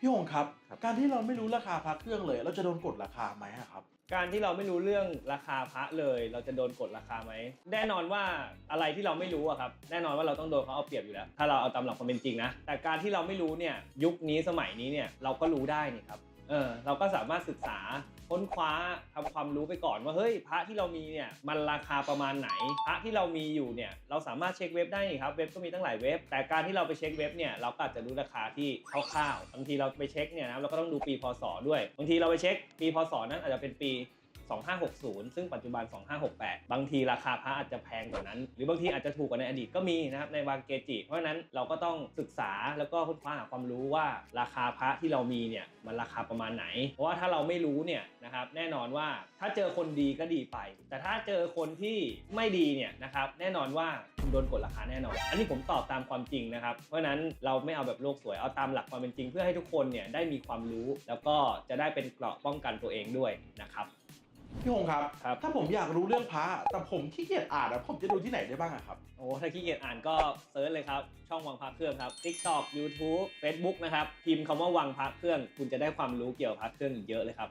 พี่หงครับครับ การที่เราไม่รู้ราคาพระเครื่องเลย เราจะโดนกดราคาไหมอะครับ การที่เราไม่รู้เรื่องราคาพระเลย เราจะโดนกดราคาไหมแน่นอนว่าอะไรที่เราไม่รู้อะครับแน่นอนว่าเราต้องโดนเขาเอาเปรียบอยู่แล้ว ถ้าเราเอาตามหลักความเป็นจริงนะแต่การที่เราไม่รู้เนี่ยยุคนี้สมัยนี้เนี่ยเราก็รู้ได้นี่ครับ เออเราก็สามารถศึกษาค้นคว้าทำความรู้ไปก่อนว่าเฮ้ยพระที่เรามีเนี่ยมันราคาประมาณไหน พระที่เรามีอยู่เนี่ยเราสามารถเช็คเว็บได้นี่ครับเว็บก็มีตั้งหลายเว็บ แต่การที่เราไปเช็คเว็บเนี่ยเราก็อาจจะรู้ราคาที่คร่าวๆบางทีเราไปเช็คเนี่ยนะเราก็ต้องดูปีพศด้วยบางทีเราไปเช็คปีพศนั้นอาจจะเป็นปี 2560 ซึ่งปัจจุบัน 2568 บางทีราคาพระอาจจะแพงกว่านั้น หรือบางทีอาจจะถูกกว่าในอดีตก็มีนะครับในบางเกจิ เพราะนั้นเราก็ต้องศึกษาแล้วก็ค้นคว้าหาความรู้ว่าราคาพระที่เรามีเนี่ยมันราคาประมาณไหน เพราะว่าถ้าเราไม่รู้เนี่ยนะครับแน่นอนว่าถ้าเจอคนดีก็ดีไป แต่ถ้าเจอคนที่ไม่ดีเนี่ยนะครับแน่นอนว่าโดนกดราคาแน่นอน อันนี้ผมตอบตามความจริงนะครับ เพราะนั้นเราไม่เอาแบบโลกสวย เอาตามหลักความเป็นจริง เพื่อให้ทุกคนเนี่ยได้มีความรู้ แล้วก็จะได้เป็นเกราะป้องกันตัวเองด้วยนะครับ พี่หงครับ ครับ ถ้าผมอยากรู้เรื่องพระแต่ผมขี้เกียจอ่านอะผมจะดูที่ไหนได้บ้างอะครับ โอ้ถ้าขี้เกียจอ่านก็เซิร์ชเลยครับ ช่องวังพักเครื่องครับ TikTok YouTube Facebook นะครับ พิมพ์คำว่าวังพักเครื่อง คุณจะได้ความรู้เกี่ยวกับพักเครื่องอีกเยอะเลยครับ